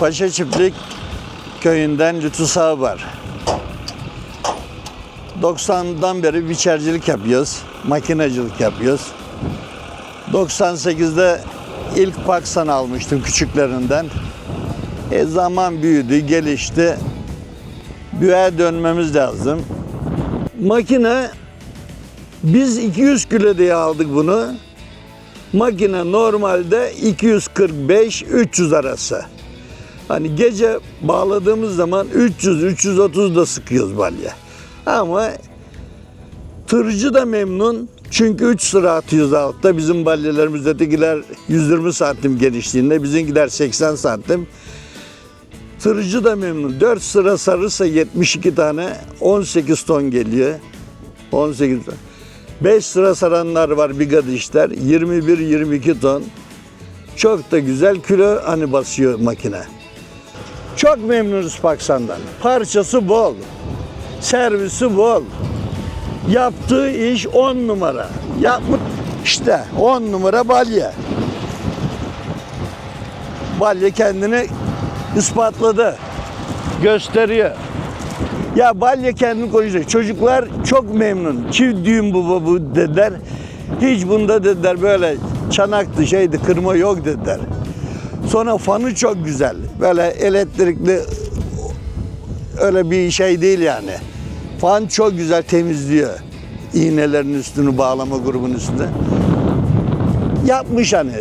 Paşa Çiftlik köyünden Lütfü Sağ var. 90'dan beri biçercilik yapıyoruz, makinacılık yapıyoruz. 98'de ilk Paksan almıştım küçüklerinden. E zaman büyüdü, gelişti. Büyüğe dönmemiz lazım. Makine biz 200 kilo diye aldık bunu. Makine normalde 245-300 arası. Hani gece bağladığımız zaman 300-330 da sıkıyoruz balya. Ama tırcı da memnun. Çünkü 3 sıra atıyoruz altta. Bizim balyalarımızdakiler 120 santim genişliğinde. Bizimkiler 80 santim. Tırcı da memnun. 4 sıra sarırsa 72 tane 18 ton geliyor. 18 ton. 5 sıra saranlar var bigat işler. 21-22 ton. Çok da güzel kilo hani basıyor makine. Çok memnunuz Paksan'dan. Parçası bol. Servisi bol. Yaptığı iş 10 numara. Yapmış işte 10 numara balya. Balya kendini ispatladı. Gösteriyor. Ya balya kendini konuşuyor. Çocuklar çok memnun. Çift düğün bu bu dediler. Hiç bunda dediler böyle çanaktı şeydi kırma yok dediler. Sonra fanı çok güzel. Böyle elektrikli öyle bir şey değil yani. Fan çok güzel temizliyor. İğnelerin üstünü bağlama grubun üstünde. Yapmış hani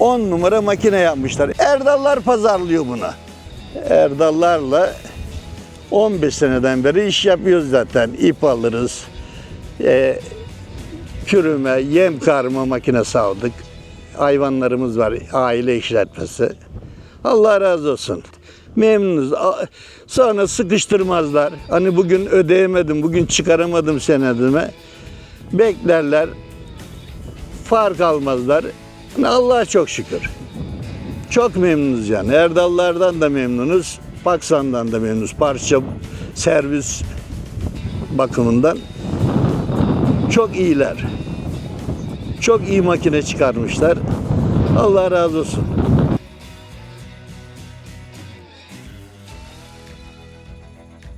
10 numara makine yapmışlar. Erdallar pazarlıyor bunu. Erdallarla 15 seneden beri iş yapıyoruz zaten. İp alırız. Ee, kürüme, yem karma makinesi aldık. Hayvanlarımız var, aile işletmesi. Allah razı olsun. Memnunuz. Sonra sıkıştırmazlar. Hani bugün ödeyemedim, bugün çıkaramadım senedime. Beklerler. Fark almazlar. Yani Allah'a çok şükür. Çok memnunuz yani. Erdallardan da memnunuz. Paksan'dan da memnunuz. Parça servis bakımından çok iyiler. Çok iyi makine çıkarmışlar. Allah razı olsun.